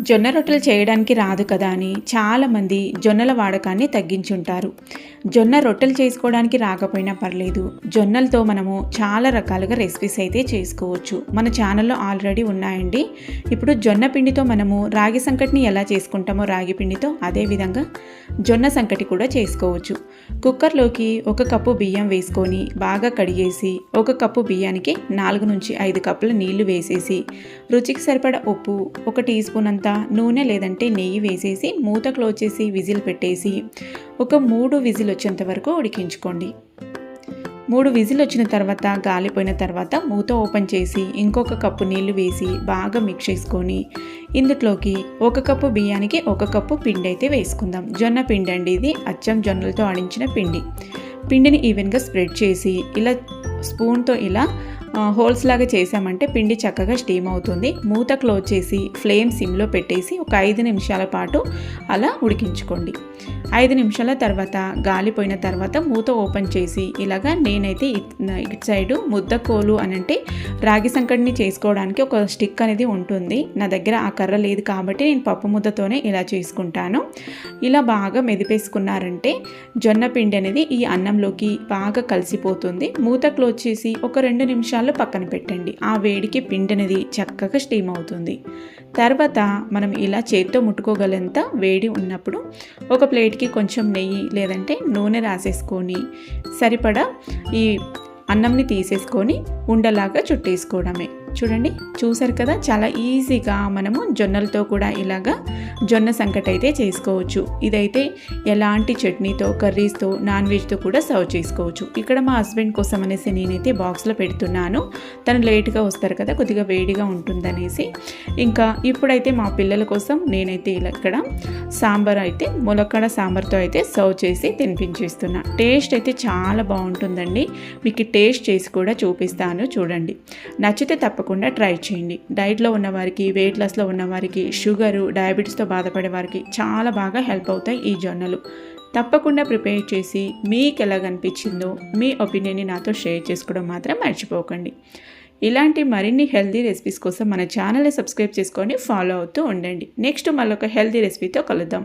జొన్న రొట్టెలు చేయడానికి రాదు కదా అని చాలామంది జొన్నల వాడకాన్ని తగ్గించుంటారు. జొన్న రొట్టెలు చేసుకోవడానికి రాకపోయినా పర్లేదు. జొన్నలతో మనము చాలా రకాలుగా రెసిపీస్ అయితే చేసుకోవచ్చు. మన ఛానల్లో ఆల్రెడీ ఉన్నాయండి. ఇప్పుడు జొన్న పిండితో మనము రాగి సంకటిని ఎలా చేసుకుంటామో రాగి పిండితో అదేవిధంగా జొన్న సంకటి కూడా చేసుకోవచ్చు. కుక్కర్లోకి ఒక కప్పు బియ్యం వేసుకొని బాగా కడిగేసి ఒక కప్పు బియ్యానికి నాలుగు నుంచి ఐదు కప్పుల నీళ్ళు వేసేసి రుచికి సరిపడ ఉప్పు ఒక టీ స్పూన్ అంతా నూనె లేదంటే నెయ్యి వేసేసి మూత క్లోజ్ చేసి విజిల్ పెట్టేసి ఒక మూడు విజిల్ వచ్చేంత వరకు ఉడికించుకోండి. మూడు విజిల్ వచ్చిన తర్వాత గాలిపోయిన తర్వాత మూత ఓపెన్ చేసి ఇంకొక కప్పు నీళ్ళు వేసి బాగా మిక్స్ చేసుకొని ఇందులోకి ఒక కప్పు బియ్యానికి ఒక కప్పు పిండి అయితే వేసుకుందాం. జొన్న పిండి అండి ఇది. అచ్చం జొన్నలతో ఆడించిన పిండి. పిండిని ఈవెన్గా స్ప్రెడ్ చేసి ఇలా స్పూన్తో ఇలా హోల్స్ లాగా చేసామంటే పిండి చక్కగా స్టీమ్ అవుతుంది. మూత క్లోజ్ చేసి ఫ్లేమ్ సిమ్లో పెట్టేసి ఒక ఐదు నిమిషాల పాటు అలా ఉడికించుకోండి. ఐదు నిమిషాల తర్వాత గాలిపోయిన తర్వాత మూత ఓపెన్ చేసి ఇలాగా నేనైతే ఇటు సైడు ముద్దకోలు అని అంటే రాగి సంకటిని చేసుకోవడానికి ఒక స్టిక్ అనేది ఉంటుంది. నా దగ్గర ఆ కర్ర లేదు కాబట్టి నేను పప్పు ముద్దతోనే ఇలా చేసుకుంటాను. ఇలా బాగా మెదిపేసుకున్నారంటే జొన్న పిండి అనేది ఈ అన్నంలోకి బాగా కలిసిపోతుంది. మూత క్లోజ్ చేసి ఒక రెండు నిమిషాలు పక్కన పెట్టండి. ఆ వేడికి పిండినది చక్కగా స్టీమ్ అవుతుంది. తర్వాత మనం ఇలా చేత్తో ముట్టుకోగలంత వేడి ఉన్నప్పుడు ఒక ప్లేట్కి కొంచెం నెయ్యి లేదంటే నూనె రాసేసుకొని సరిపడా ఈ అన్నంని తీసేసుకొని ఉండలాగా చుట్టేసుకోవడమే. చూడండి చూసారు కదా? చాలా ఈజీగా మనము జొన్నలతో కూడా ఇలాగా జొన్న సంకట అయితే చేసుకోవచ్చు. ఇదైతే ఎలాంటి చట్నీతో కర్రీస్తో నాన్ వెజ్తో కూడా సర్వ్ చేసుకోవచ్చు. ఇక్కడ మా హస్బెండ్ కోసం అనేసి నేనైతే బాక్స్లో పెడుతున్నాను. తను లేట్గా వస్తారు కదా కొద్దిగా వేడిగా ఉంటుందనేసి. ఇంకా ఇప్పుడైతే మా పిల్లల కోసం నేనైతే ఇలా ఇక్కడ సాంబార్ అయితే ములక్కడ సాంబార్తో అయితే సర్వ్ చేసి తినిపించేస్తున్నా. టేస్ట్ అయితే చాలా బాగుంటుందండి. మీకు టేస్ట్ చేసి కూడా చూపిస్తాను చూడండి. నచ్చితే తప్పకుండా ట్రై చేయండి. డైట్లో ఉన్నవారికి వెయిట్ లాస్లో ఉన్నవారికి షుగరు డయాబెటీస్తో బాధపడే వారికి చాలా బాగా హెల్ప్ అవుతాయి ఈ జొన్నలు తప్పకుండా ప్రిపేర్ చేసి మీకు ఎలా కనిపించిందో మీ ఒపీనియన్ని నాతో షేర్ చేసుకోవడం మాత్రం మర్చిపోకండి. ఇలాంటి మరిన్ని హెల్తీ రెసిపీస్ కోసం మన ఛానల్ని సబ్స్క్రైబ్ చేసుకొని ఫాలో అవుతూ ఉండండి. నెక్స్ట్ మళ్ళొక హెల్తీ రెసిపీతో కలుద్దాం.